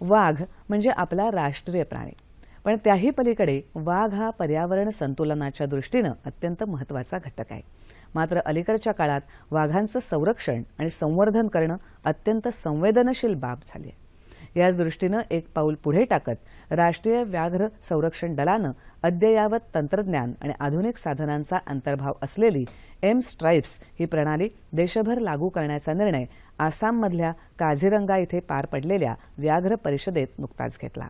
वाघ म्हणजे आपला राष्ट्रीय प्राणी. पण त्याही पलीकडे वाघ हा पर्यावरण संतुलनाच्या दृष्टीनं अत्यंत महत्त्वाचा घटक आहे. मात्र अलीकडच्या काळात वाघांचं संरक्षण आणि संवर्धन करणं अत्यंत संवेदनशील बाब झाली आहे. याच दृष्टीनं एक पाऊल पुढे टाकत राष्ट्रीय व्याघ्र संरक्षण दलानं अद्ययावत तंत्रज्ञान आणि आधुनिक साधनांचा अंतर्भाव असलेली एम स्ट्राईप्स ही प्रणाली देशभर लागू करण्याचा निर्णय आसाममधल्या काझीरंगा इथे पार पडलेल्या व्याघ्र परिषदेत नुकताच घेतला.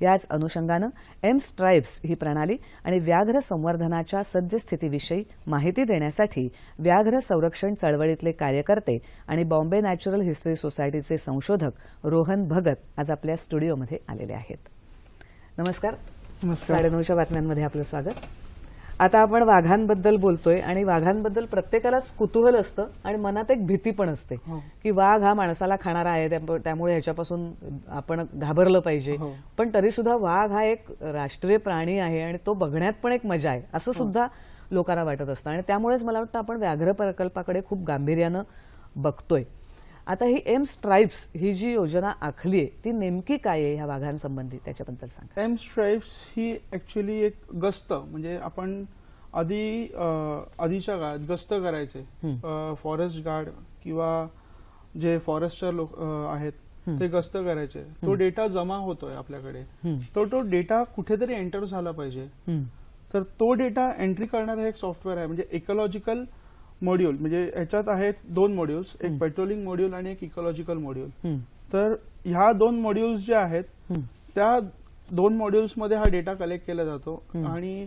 याच अनुषंगानं एम स्ट्राईप्स ही प्रणाली आणि व्याघ्र संवर्धनाच्या सद्यस्थितीविषयी माहिती देण्यासाठी व्याघ्र संरक्षण चळवळीतले कार्यकर्ते आणि बॉम्बे नॅचरल हिस्ट्री सोसायटीचे संशोधक रोहन भगत आज आपल्या स्टुडिओमध्ये आलेले आहेत. नमस्कार नमस्कार साडेनऊच्या बातम्यांमध्ये आपलं स्वागत आता आपण वाघांबद्दल बोलतोय आणि वाघांबद्दल प्रत्येकालाच कुतूहल असतं आणि मनात एक भीती पण असते हो. की वाघ हा माणसाला खाणारा आहे त्याप- त्यामुळे ह्याच्यापासून आपण घाबरलं पाहिजे हो. पण तरी सुद्धा वाघ हा एक राष्ट्रीय प्राणी आहे आणि तो बघण्यात पण एक मजा आहे असं हो. सुद्धा लोकांना वाटत असतं आणि त्यामुळेच मला वाटतं आपण व्याघ्र प्रकल्पाकडे खूप गांभीर्यानं बघतोय आता ही एम स्ट्राईप्स ही जी योजना आखली आहे ती नेमकी काय आहे ह्या वाघांसंबंधी? त्याच्याबद्दल सांगा. एम स्ट्राईप्स ही ऍक्च्युली एक गस्त म्हणजे आपण आधी आधीच्या काळात गस्त करायचे. फॉरेस्ट गार्ड किंवा जे फॉरेस्टर लोक आहेत ते गस्त करायचे. तो डेटा जमा होतोय आपल्याकडे. तर तो डेटा कुठेतरी एंटर झाला पाहिजे. तर तो डेटा एंट्री करणारं एक सॉफ्टवेअर आहे म्हणजे इकॉलॉजिकल मॉड्यूल म्हणजे ह्याच्यात आहेत दोन मॉड्यूल्स एक पेट्रोलिंग मॉड्यूल आणि एक इकॉलॉजिकल मॉड्यूल. तर ह्या दोन मॉड्यूल्स जे आहेत. त्या दोन मॉड्यूल्समध्ये हा डेटा कलेक्ट केला जातो आणि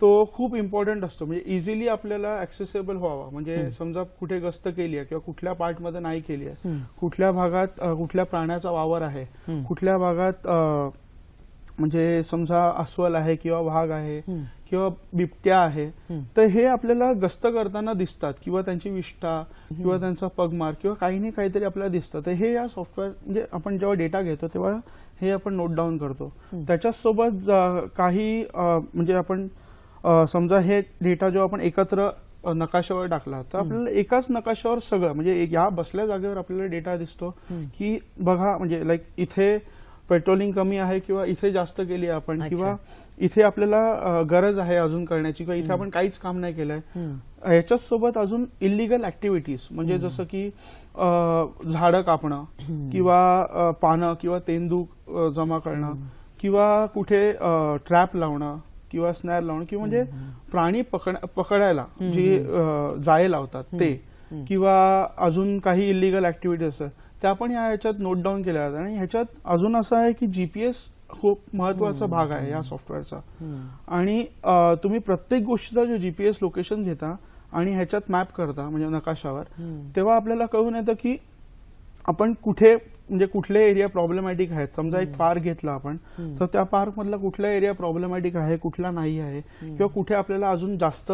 तो खूप इम्पॉर्टंट असतो म्हणजे इझिली आपल्याला ऍक्सेसेबल व्हावा म्हणजे समजा कुठे गस्त केली आहे किंवा कुठल्या पार्टमध्ये नाही केली आहे. कुठल्या भागात कुठल्या प्राण्याचा वावर आहे. कुठल्या भागात म्हणजे समजा अस्वल आहे किंवा वाघ आहे. किंवा बिबट्या आहे. तर हे आपल्याला गस्त करताना दिसतात किंवा त्यांची विष्ठा किंवा त्यांचा पगमार किंवा काही नाही काहीतरी आपल्याला दिसतं. तर हे या सॉफ्टवेअर म्हणजे आपण जेव्हा डेटा घेतो तेव्हा हे आपण नोट डाऊन करतो. त्याच्याच सोबत अ, काही म्हणजे आपण समजा हे डेटा जेव्हा आपण एकत्र नकाशावर टाकला तर आपल्याला एकाच नकाशावर सगळं म्हणजे या बसल्या जागेवर आपल्याला डेटा दिसतो की बघा म्हणजे लाईक इथे पेट्रोलिंग कमी आहे किंवा इथे जास्त केली आपण. किंवा इथे आपल्याला गरज आहे अजून करण्याची किंवा इथे आपण काहीच काम नाही केलंय. याच्याच सोबत अजून इलिगल ऍक्टिव्हिटीज म्हणजे जसं की झाडं कापणं किंवा पानं किंवा तेंदू जमा करणं किंवा कुठे ट्रॅप लावणं किंवा स्नॅर लावणं किंवा म्हणजे प्राणी पकड पकडायला जी जाळे लावतात ते किंवा अजून काही इलिगल ऍक्टिव्हिटीज असतात. त्या पण या ह्याच्यात नोट डाऊन केल्या जातात. आणि ह्याच्यात अजून असं आहे की जीपीएस खूप महत्त्वाचा भाग आहे या सॉफ्टवेअरचा आणि तुम्ही प्रत्येक गोष्टीचा जो जीपीएस लोकेशन घेता आणि ह्याच्यात मॅप करता म्हणजे नकाशावर तेव्हा आपल्याला कळून येतं की आपण कुठे म्हणजे कुठले एरिया प्रॉब्लेमॅटिक आहेत? समजा एक पार्क घेतला आपण तर त्या पार्क मधला कुठला एरिया प्रॉब्लेमॅटिक आहे कुठला नाही आहे? किंवा कुठे आपल्याला अजून जास्त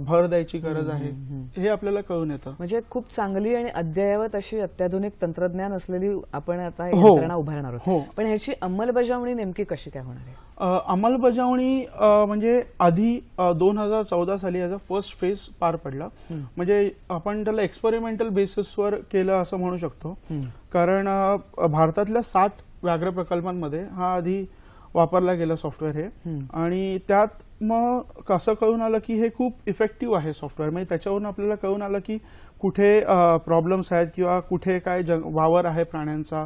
भर द्यायची गरज आहे? हे आपल्याला कळून येतं. म्हणजे खूप चांगली आणि अद्ययावत अशी अत्याधुनिक तंत्रज्ञान असलेली आपण आता ही. हो. यंत्रणा उभारणार हो. आहोत पण ह्याची अंमलबजावणी नेमकी कशी काय होणार आहे? अंमलबजावणी म्हणजे आधी दोन हजार चौदा साली याचा फर्स्ट फेज पार पडला. म्हणजे आपण त्याला एक्सपेरिमेंटल बेसिसवर केलं असं म्हणू शकतो. कारण भारतातल्या सात व्याघ्र प्रकल्पांमध्ये हा आधी वापरला गेला सॉफ्टवेअर हे. आणि त्यात मग कसं कळून आलं की हे खूप इफेक्टिव्ह आहे सॉफ्टवेअर म्हणजे त्याच्यावरून आपल्याला कळून आलं की कुठे प्रॉब्लेम्स आहेत किंवा कुठे काय जंग वावर आहे प्राण्यांचा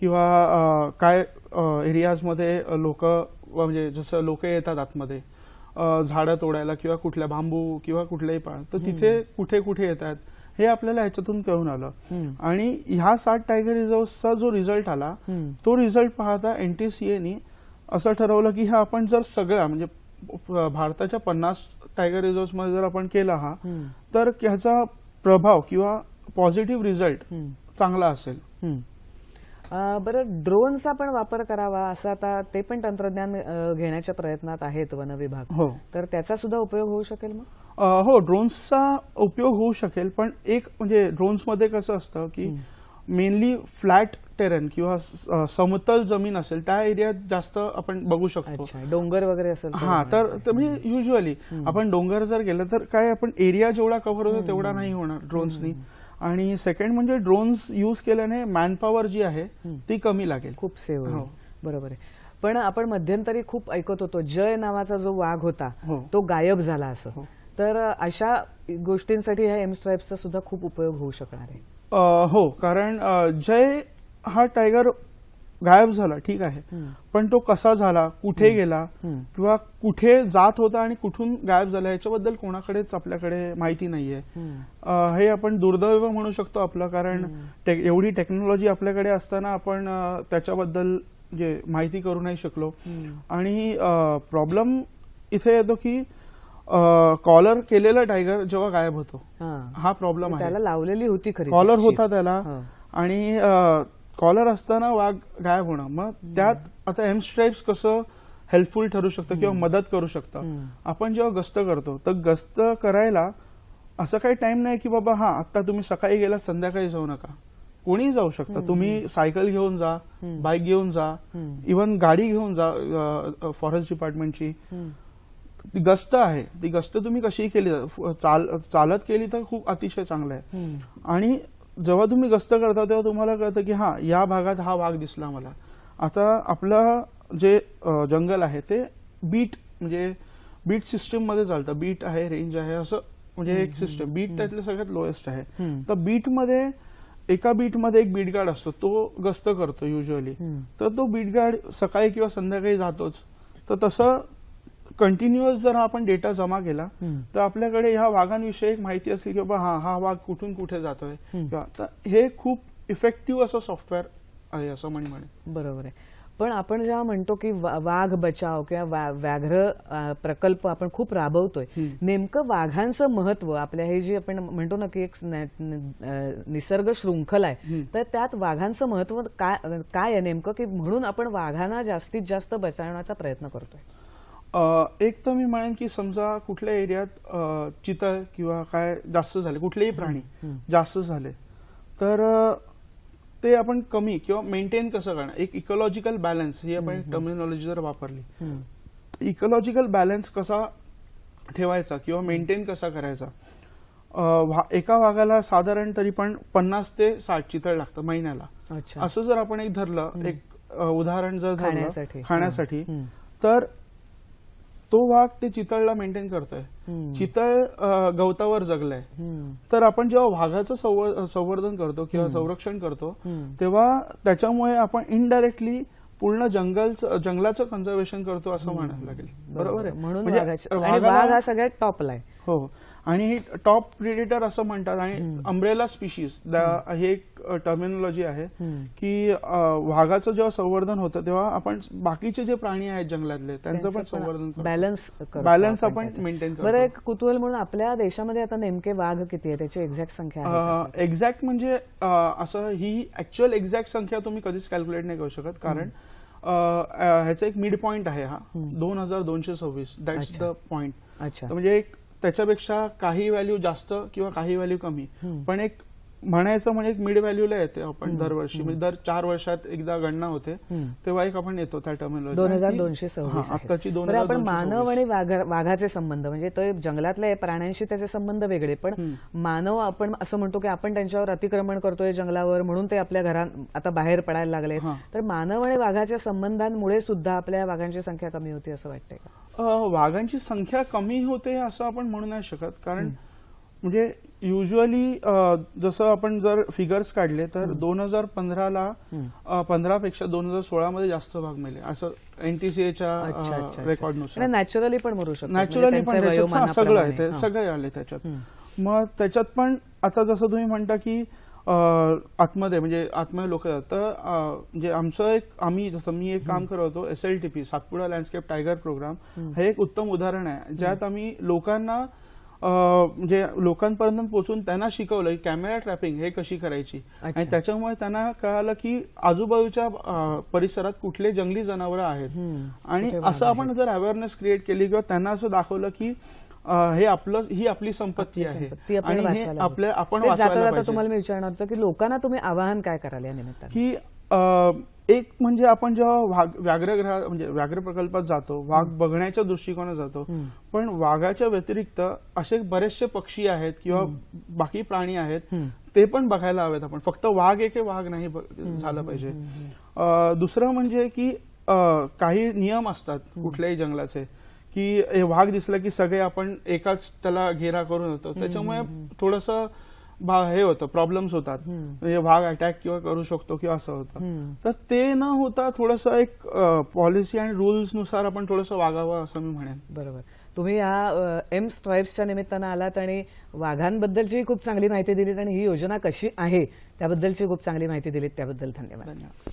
किंवा काय एरियाजमध्ये लोक म्हणजे जसं लोक येतात आतमध्ये झाडं तोडायला किंवा कुठल्या बांबू किंवा कुठल्याही पाळ तर तिथे कुठे कुठे येतात हे आपल्याला ह्याच्यातून कळून आलं. आणि ह्या सात टायगर रिझर्वचा जो रिझल्ट आला तो रिझल्ट पाहता एनटीसीएनी असं ठरवलं की हा आपण जर सगळ्या म्हणजे भारताच्या पन्नास टायगर रिझर्वमध्ये जर आपण केला हा तर ह्याचा प्रभाव किंवा पॉझिटिव्ह रिझल्ट चांगला असेल. बरं ड्रोनचा पण वापर करावा असं आता ते पण तंत्रज्ञान घेण्याच्या प्रयत्नात आहेत वन विभाग. हो. तर त्याचा सुद्धा उपयोग होऊ शकेल मग? हो ड्रोन्सचा उपयोग होऊ शकेल पण एक म्हणजे ड्रोन्समध्ये कसं असतं की मेनली फ्लॅट टेरन किंवा समतल जमीन असेल त्या एरियात जास्त आपण बघू शकतो. डोंगर वगैरे असेल हा तर म्हणजे युजली आपण डोंगर जर गेलं तर काय आपण एरिया जेवढा कव्हर होतो तेवढा नाही होणार ड्रोन्सनी आणि सेकंड म्हणजे ड्रोन्स यूज केल्याने मॅनपॉवर जी आहे ती कमी लागेल. खूप सेव होईल. हो. बरोबर आहे. पण आपण मध्यंतरी खूप ऐकत होतो जय नावाचा जो वाघ होता हो. तो गायब झाला असं. हो. तर अशा गोष्टींसाठी ह्या एम स्ट्राईप्सचा सुद्धा खूप उपयोग होऊ शकणार आहे. हो कारण जय हा टायगर गायब झाला ठीक आहे. पण तो कसा झाला कुठे गेला. किंवा कुठे जात होता आणि कुठून गायब झाला याच्याबद्दल कोणाकडेच आपल्याकडे माहिती नाहीये. हे आपण दुर्दैव म्हणू शकतो आपलं कारण एवढी टेक्नॉलॉजी आपल्याकडे असताना आपण त्याच्याबद्दल जे माहिती करू नाही शकलो. आणि प्रॉब्लेम इथे येतो की कॉलर केलेला टायगर जेव्हा गायब होतो. हा. प्रॉब्लेम आहे. त्याला लावलेली होती खरी कॉलर होता त्याला. आणि कॉलर असताना वाघ गायब होणं. मग त्यात आता एम स्ट्राईप्स कसं हेल्पफुल ठरू शकतं किंवा मदत करू शकतं. आपण जेव्हा गस्त करतो तर गस्त करायला असं काही टाइम नाही की बाबा हा आता तुम्ही सकाळी गेला संध्याकाळी जाऊ नका. कोणीही जाऊ शकता. तुम्ही सायकल घेऊन जा बाईक घेऊन जा. इवन गाडी घेऊन जा फॉरेस्ट डिपार्टमेंटची. ती गस्त आहे. ती गस्त तुम्ही कशीही केली चाल चालत केली तर खूप अतिशय चांगलं आहे. आणि जेव्हा तुम्ही गस्त करता तेव्हा तुम्हाला कळतं की हा या भागात हा वाघ दिसला मला. आता आपलं जे जंगल आहे ते बीट म्हणजे बीट सिस्टीममध्ये चालतं. बीट आहे रेंज आहे असं म्हणजे एक सिस्टम. बीट त्यातलं सगळ्यात लोएस्ट आहे. तर बीटमध्ये एका बीटमध्ये एक बीट गार्ड असतो. तो गस्त करतो युजली. तर तो बीट गार्ड सकाळी किंवा संध्याकाळी जातोच. तर तसं कंटिन्युअस जर आपण डेटा जमा केला. तर आपल्याकडे ह्या वाघांविषयी एक माहिती असेल की बाबा हा हा वाघ कुठून कुठे जातोय? तर हे खूप इफेक्टिव्ह असं सॉफ्टवेअर आहे असं म्हणे म्हणे. बरोबर आहे. पण आपण जेव्हा म्हणतो की वाघ बचाव किंवा व्याघ्र प्रकल्प आपण खूप राबवतोय. नेमकं वाघांचं महत्त्व आपल्या हे जे आपण म्हणतो ना की एक निसर्ग शृंखला आहे. तर त्यात वाघांचं महत्त्व काय काय आहे नेमकं? की म्हणून आपण वाघांना जास्तीत जास्त बचावण्याचा प्रयत्न करतोय. एक तर मी म्हणेन की समजा कुठल्या एरियात चितळ किंवा काय जास्त झाले कुठलेही प्राणी जास्त झाले तर ते आपण कमी किंवा मेंटेन कसं करणार? एक इकोलॉजिकल बॅलन्स ही आपण टर्मिनॉलॉजी जर वापरली इकोलॉजिकल बॅलन्स कसा ठेवायचा किंवा मेंटेन कसा करायचा? एका वाघाला साधारण तरी पण पन्नास ते साठ चितळ लागतं महिन्याला. असं जर आपण एक धरलं एक उदाहरण जर खाण्यासाठी. धरलं खाण्यासाठी. तर तो वाघ ते चितळला मेंटेन करतोय. चितळ गवतावर जगलाय. तर आपण जेव्हा वाघाचं संवर- संवर्धन करतो किंवा संरक्षण करतो. तेव्हा त्याच्यामुळे आपण इनडायरेक्टली पूर्ण जंगल जंगलाचं कन्झर्वेशन करतो असं म्हणायला लागेल. बरोबर आहे. म्हणून म्हणजे वाघ हा सगळ्यात टॉपला आहे हो. आणि टॉप प्रिडेटर असं म्हणतात. आणि अम्ब्रेला स्पीशीज हे एक टर्मिनॉलॉजी आहे. की वाघाचं जेव्हा संवर्धन होतं तेव्हा आपण बाकीचे जे प्राणी आहेत जंगलातले त्यांचं पण संवर्धन. बॅलन्स Balance आपण maintain करतो. बरं एक कुतूहल म्हणून आपल्या देशामध्ये आता नेमके वाघ किती आहे? त्याची एक्झॅक्ट संख्या? एक्झॅक्ट म्हणजे असं ही ऍक्च्युअल एक्झॅक्ट संख्या तुम्ही कधीच कॅल्क्युलेट नाही करू शकत. कारण ह्याचा एक मिड पॉइंट आहे हा. दोन हजार दोनशे सव्वीस. दॅट्स. द पॉइंट अच्छा. म्हणजे एक त्याच्यापेक्षा काही व्हॅल्यू जास्त किंवा काही व्हॅल्यू कमी. पण एक म्हणायचं म्हणजे एक मिड व्हॅल्यूला येते आपण दरवर्षी. म्हणजे दर चार वर्षात एकदा गणना होते. तेव्हा एक आपण येतो त्या टर्मिनॉलॉजी दोन हजार दोनशे सव्वीस. आताची दोन आपण मानव. आणि वाघ- वाघाचे संबंध म्हणजे तो जंगलातल्या प्राण्यांशी त्याचे संबंध वेगळे पण मानव आपण असं म्हणतो की आपण त्यांच्यावर अतिक्रमण करतोय जंगलावर म्हणून ते आपल्या घरात आता बाहेर पडायला लागले. तर मानव आणि वाघाच्या संबंधांमुळे सुद्धा आपल्या वाघांची संख्या कमी होती असं वाटतंय का? वाघांची संख्या कमी होते असं आपण म्हणू नाही शकत. कारण म्हणजे युजली जसं आपण जर फिगर्स काढले तर दोन हजार पंधराला पंधरा पेक्षा दोन हजार सोळा मध्ये जास्त भाग मिळले असं एनटीसीएच्या रेकॉर्डनुसार नॅचरली पण मरू शकतो नॅचरली पण सगळं आहे. ते. सगळे आले त्याच्यात. मग त्याच्यात पण आता जसं तुम्ही म्हणता की आतमध्ये म्हणजे आतमध्ये लोक तर म्हणजे आमचं एक आम्ही जसं मी एक काम करत होतो S L T P Satpuda landscape tiger programme हे एक उत्तम उदाहरण आहे. ज्यात आम्ही लोकांना म्हणजे लोकांपर्यंत पोहोचून त्यांना शिकवलं की कॅमेरा ट्रॅपिंग हे कशी करायची. आणि त्याच्यामुळे त्यांना कळालं की आजूबाजूच्या परिसरात कुठले जंगली जनावरं आहेत. आणि असं आपण जर अवेअरनेस क्रिएट केली किंवा त्यांना असं दाखवलं की हे आपलं ही आपली संपत्ती आहे. आणि हे आपल्या. आपण तुम्हाला मी विचारणार होतं की लोकांना तुम्ही आवाहन काय कराल या निमित्ताने? की एक म्हणजे आपण जेव्हा व्याघ्रगृह म्हणजे व्याघ्र प्रकल्पात जातो वाघ बघण्याच्या दृष्टिकोनात जातो पण वाघाच्या व्यतिरिक्त असे बरेचसे पक्षी आहेत किंवा बाकी प्राणी आहेत ते पण बघायला हवेत आपण. फक्त वाघ एके वाघ नाही झालं पाहिजे. दुसरं म्हणजे की काही नियम असतात कुठल्याही जंगलाचे. की हे वाघ दिसलं की सगळे आपण एकाच त्याला घेरा करून होतो. त्याच्यामुळे थोडस हे होतं प्रॉब्लेम्स होतात. म्हणजे वाघ अटॅक किंवा करू शकतो किंवा असं होतं. तर ते न होता थोडस एक पॉलिसी आणि रुल्सनुसार आपण थोडंसं वागावं असं मी म्हणेन. बरोबर. तुम्ही या एम स्ट्राईप्सच्या निमित्तानं आलात आणि वाघांबद्दलची खूप चांगली माहिती दिलीत आणि ही योजना कशी आहे त्याबद्दलची खूप चांगली माहिती दिलीत. त्याबद्दल धन्यवाद. धन्यवाद.